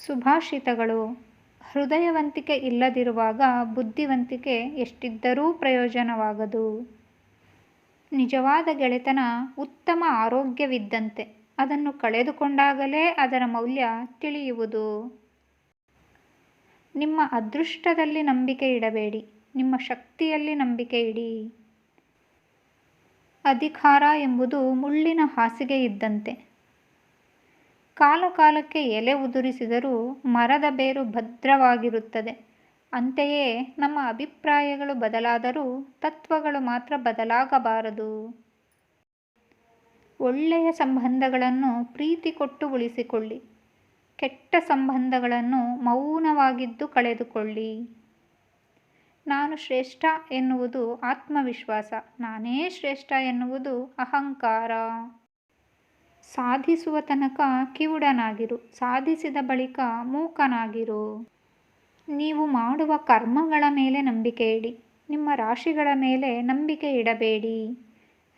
ಸುಭಾಷಿತಗಳು ಹೃದಯವಂತಿಕೆ ಇಲ್ಲದಿರುವಾಗ ಬುದ್ಧಿವಂತಿಕೆ ಎಷ್ಟಿದ್ದರೂ ಪ್ರಯೋಜನವಾಗದು. ನಿಜವಾದ ಗೆಳೆತನ ಉತ್ತಮ ಆರೋಗ್ಯವಿದ್ದಂತೆ ಅದನ್ನು ಕಳೆದುಕೊಂಡಾಗಲೇ ಅದರ ಮೌಲ್ಯ ತಿಳಿಯುವುದು. ನಿಮ್ಮ ಅದೃಷ್ಟದಲ್ಲಿ ನಂಬಿಕೆ ಇಡಬೇಡಿ, ನಿಮ್ಮ ಶಕ್ತಿಯಲ್ಲಿ ನಂಬಿಕೆ ಇಡಿ. ಅಧಿಕಾರ ಎಂಬುದು ಮುಳ್ಳಿನ ಹಾಸಿಗೆ ಇದ್ದಂತೆ ಕಾಲಕಾಲಕ್ಕೆ ಎಲೆ ಉದುರಿಸಿದರೂ ಮರದ ಬೇರು ಭದ್ರವಾಗಿರುತ್ತದೆ. ಅಂತೆಯೇ ನಮ್ಮ ಅಭಿಪ್ರಾಯಗಳು ಬದಲಾದರೂ ತತ್ವಗಳು ಮಾತ್ರ ಬದಲಾಗಬಾರದು. ಒಳ್ಳೆಯ ಸಂಬಂಧಗಳನ್ನು ಪ್ರೀತಿ ಕೊಟ್ಟು ಉಳಿಸಿಕೊಳ್ಳಿ. ಕೆಟ್ಟ ಸಂಬಂಧಗಳನ್ನು ಮೌನವಾಗಿದ್ದು ಕಳೆದುಕೊಳ್ಳಿ. ನಾನು ಶ್ರೇಷ್ಠ ಎನ್ನುವುದು ಆತ್ಮವಿಶ್ವಾಸ. ನಾನೇ ಶ್ರೇಷ್ಠ ಎನ್ನುವುದು ಅಹಂಕಾರ. ಸಾಧಿಸುವ ತನಕ ಕಿವುಡನಾಗಿರು. ಸಾಧಿಸಿದ ಬಳಿಕ ಮೂಕನಾಗಿರು. ನೀವು ಮಾಡುವ ಕರ್ಮಗಳ ಮೇಲೆ ನಂಬಿಕೆ ಇಡಿ. ನಿಮ್ಮ ರಾಶಿಗಳ ಮೇಲೆ ನಂಬಿಕೆ ಇಡಬೇಡಿ.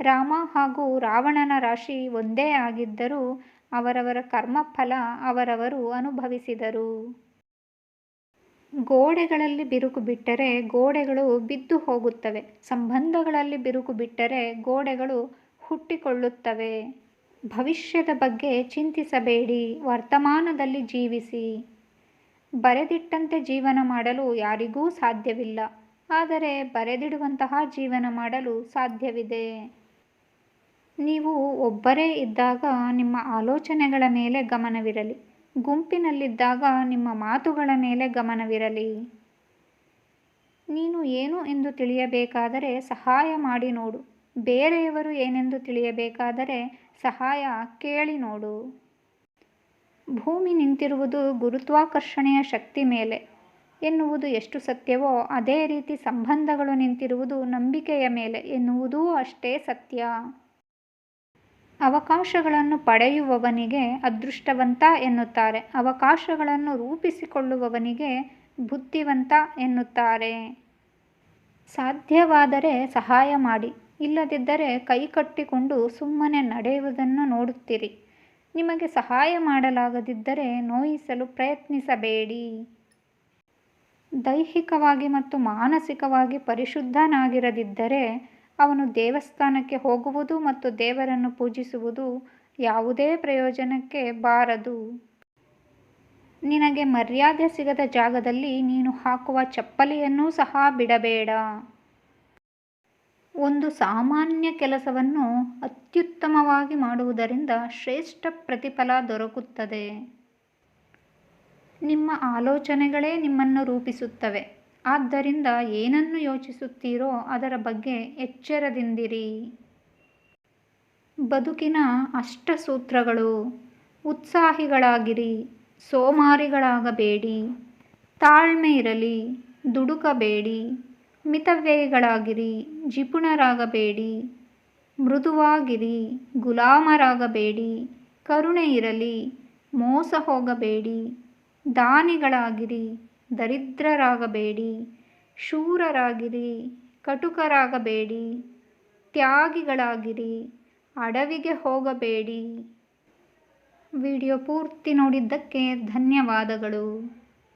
ರಾಮ ಹಾಗೂ ರಾವಣನ ರಾಶಿ ಒಂದೇ ಆಗಿದ್ದರೂ ಅವರವರ ಕರ್ಮಫಲ ಅವರವರು ಅನುಭವಿಸಿದರು. ಗೋಡೆಗಳಲ್ಲಿ ಬಿರುಕು ಬಿಟ್ಟರೆ ಗೋಡೆಗಳು ಬಿದ್ದು ಹೋಗುತ್ತವೆ. ಸಂಬಂಧಗಳಲ್ಲಿ ಬಿರುಕು ಬಿಟ್ಟರೆ ಗೋಡೆಗಳು ಹುಟ್ಟಿಕೊಳ್ಳುತ್ತವೆ. ಭವಿಷ್ಯದ ಬಗ್ಗೆ ಚಿಂತಿಸಬೇಡಿ. ವರ್ತಮಾನದಲ್ಲಿ ಜೀವಿಸಿ. ಬರೆದಿಟ್ಟಂತೆ ಜೀವನ ಮಾಡಲು ಯಾರಿಗೂ ಸಾಧ್ಯವಿಲ್ಲ. ಆದರೆ ಬರೆದಿಡುವಂತಹ ಜೀವನ ಮಾಡಲು ಸಾಧ್ಯವಿದೆ. ನೀವು ಒಬ್ಬರೇ ಇದ್ದಾಗ ನಿಮ್ಮ ಆಲೋಚನೆಗಳ ಮೇಲೆ ಗಮನವಿರಲಿ. ಗುಂಪಿನಲ್ಲಿದ್ದಾಗ ನಿಮ್ಮ ಮಾತುಗಳ ಮೇಲೆ ಗಮನವಿರಲಿ. ನೀನು ಏನು ಎಂದು ತಿಳಿಯಬೇಕಾದರೆ ಸಹಾಯ ಮಾಡಿ ನೋಡು. ಬೇರೆಯವರು ಏನೆಂದು ತಿಳಿಯಬೇಕಾದರೆ ಸಹಾಯ ಕೇಳಿ ನೋಡು. ಭೂಮಿ ನಿಂತಿರುವುದು ಗುರುತ್ವಾಕರ್ಷಣೆಯ ಶಕ್ತಿ ಮೇಲೆ ಎನ್ನುವುದು ಎಷ್ಟು ಸತ್ಯವೋ ಅದೇ ರೀತಿ ಸಂಬಂಧಗಳು ನಿಂತಿರುವುದು ನಂಬಿಕೆಯ ಮೇಲೆ ಎನ್ನುವುದೂ ಅಷ್ಟೇ ಸತ್ಯ. ಅವಕಾಶಗಳನ್ನು ಪಡೆಯುವವನಿಗೆ ಅದೃಷ್ಟವಂತ ಎನ್ನುತ್ತಾರೆ. ಅವಕಾಶಗಳನ್ನು ರೂಪಿಸಿಕೊಳ್ಳುವವನಿಗೆ ಬುದ್ಧಿವಂತ ಎನ್ನುತ್ತಾರೆ. ಸಾಧ್ಯವಾದರೆ ಸಹಾಯ ಮಾಡಿ. ಇಲ್ಲದಿದ್ದರೆ ಕೈ ಕಟ್ಟಿಕೊಂಡು ಸುಮ್ಮನೆ ನಡೆಯುವುದನ್ನು ನೋಡುತ್ತೀರಿ. ನಿಮಗೆ ಸಹಾಯ ಮಾಡಲಾಗದಿದ್ದರೆ ನೋಯಿಸಲು ಪ್ರಯತ್ನಿಸಬೇಡಿ. ದೈಹಿಕವಾಗಿ ಮತ್ತು ಮಾನಸಿಕವಾಗಿ ಪರಿಶುದ್ಧನಾಗಿರದಿದ್ದರೆ ಅವನು ದೇವಸ್ಥಾನಕ್ಕೆ ಹೋಗುವುದು ಮತ್ತು ದೇವರನ್ನು ಪೂಜಿಸುವುದು ಯಾವುದೇ ಪ್ರಯೋಜನಕ್ಕೆ ಬಾರದು. ನಿನಗೆ ಮರ್ಯಾದೆ ಸಿಗದ ಜಾಗದಲ್ಲಿ ನೀನು ಹಾಕುವ ಚಪ್ಪಲಿಯನ್ನೂ ಸಹ ಬಿಡಬೇಡ. ಒಂದು ಸಾಮಾನ್ಯ ಕೆಲಸವನ್ನು ಅತ್ಯುತ್ತಮವಾಗಿ ಮಾಡುವುದರಿಂದ ಶ್ರೇಷ್ಠ ಪ್ರತಿಫಲ ದೊರಕುತ್ತದೆ. ನಿಮ್ಮ ಆಲೋಚನೆಗಳೇ ನಿಮ್ಮನ್ನು ರೂಪಿಸುತ್ತವೆ. ಆದ್ದರಿಂದ ಏನನ್ನು ಯೋಚಿಸುತ್ತೀರೋ ಅದರ ಬಗ್ಗೆ ಎಚ್ಚರದಿಂದಿರಿ. ಬದುಕಿನ ಅಷ್ಟಸೂತ್ರಗಳು. ಉತ್ಸಾಹಿಗಳಾಗಿರಿ. ಸೋಮಾರಿಗಳಾಗಬೇಡಿ. ತಾಳ್ಮೆ ಇರಲಿ. ದುಡುಕಬೇಡಿ. ಮಿತವ್ಯಯಿಗಳಾಗಿರಿ, ಜಿಪುಣರಾಗಬೇಡಿ, ಮೃದುವಾಗಿರಿ, ಗುಲಾಮರಾಗಬೇಡಿ, ಕರುಣೆ ಇರಲಿ, ಮೋಸ ಹೋಗಬೇಡಿ, ದಾನಿಗಳಾಗಿರಿ, ದರಿದ್ರರಾಗಬೇಡಿ, ಶೂರರಾಗಿರಿ, ಕಟುಕರಾಗಬೇಡಿ, ತ್ಯಾಗಿಗಳಾಗಿರಿ, ಅಡವಿಗೆ ಹೋಗಬೇಡಿ. ವಿಡಿಯೋ ಪೂರ್ತಿ ನೋಡಿದ್ದಕ್ಕೆ ಧನ್ಯವಾದಗಳು.